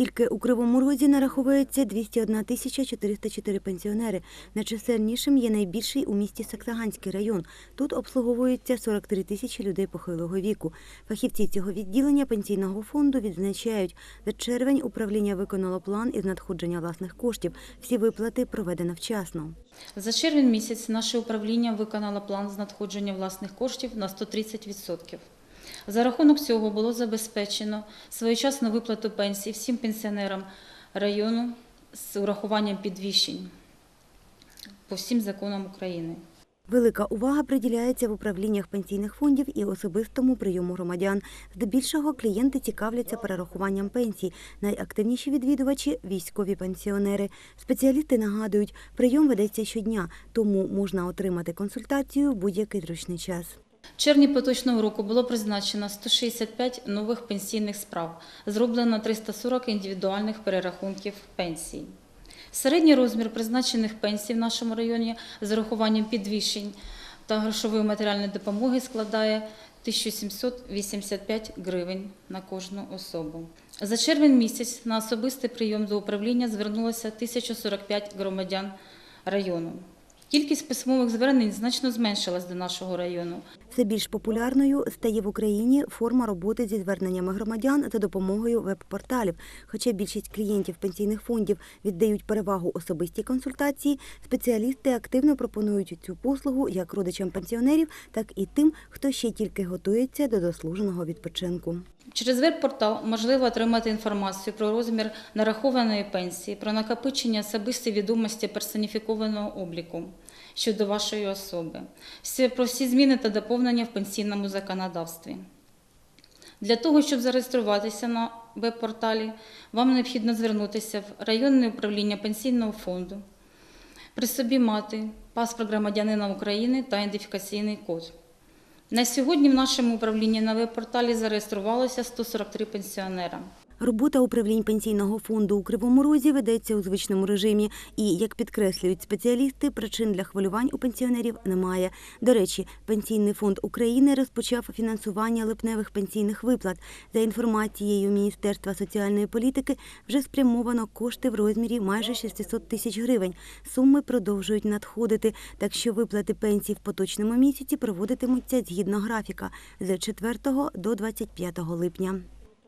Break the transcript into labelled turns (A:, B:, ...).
A: Тільки у Кривому Розі нараховується 201 тисяча 404 пенсіонери. Найчисельнішим є найбільший у місті Саксаганський район. Тут обслуговується 43 тисячі людей похилого віку. Фахівці цього відділення пенсійного фонду відзначають, за червень управління виконало план із надходження власних коштів. Всі виплати проведено вчасно.
B: За червень місяць наше управління виконало план з надходження власних коштів на 130%. За рахунок цього було забезпечено своєчасну виплату пенсій всім пенсіонерам району з урахуванням підвищень по всім законам України.
A: Велика увага приділяється в управліннях пенсійних фондів і особистому прийому громадян. Здебільшого клієнти цікавляться перерахуванням пенсій. Найактивніші відвідувачі військові пенсіонери. Спеціалісти нагадують, прийом ведеться щодня, тому можна отримати консультацію в будь-який зручний час.
B: Червні поточного року було призначено 165 нових пенсійних справ, зроблено 340 індивідуальних перерахунків пенсій. Середній розмір призначених пенсій в нашому районі з урахуванням підвищень та грошової матеріальної допомоги складає 1785 гривень на кожну особу. За червень місяць на особистий прийом до управління звернулося 1045 громадян району. Кількість письмових звернень значно зменшилась до нашого району.
A: Все більш популярною стає в Україні форма роботи зі зверненнями громадян за допомогою веб-порталів. Хоча більшість клієнтів пенсійних фондів віддають перевагу особистій консультації, спеціалісти активно пропонують цю послугу як родичам пенсіонерів, так і тим, хто ще тільки готується до дослуженого відпочинку.
B: Через веб-портал можливо отримати інформацію про розмір нарахованої пенсії, про накопичення особистої відомості персоніфікованого обліку щодо вашої особи, про всі зміни та доповнення в пенсійному законодавстві. Для того, щоб зареєструватися на веб-порталі, вам необхідно звернутися в районне управління пенсійного фонду, при собі мати паспорт громадянина України та ідентифікаційний код. На сьогодні в нашому управлінні на веб-порталі зареєструвалося 143 пенсіонера.
A: Робота управлінь пенсійного фонду у Кривому Розі ведеться у звичному режимі. І, як підкреслюють спеціалісти, причин для хвилювань у пенсіонерів немає. До речі, Пенсійний фонд України розпочав фінансування липневих пенсійних виплат. За інформацією Міністерства соціальної політики, вже спрямовано кошти в розмірі майже 600 тисяч гривень. Суми продовжують надходити, так що виплати пенсій в поточному місяці проводитимуться згідно графіка з 4 до 25 липня.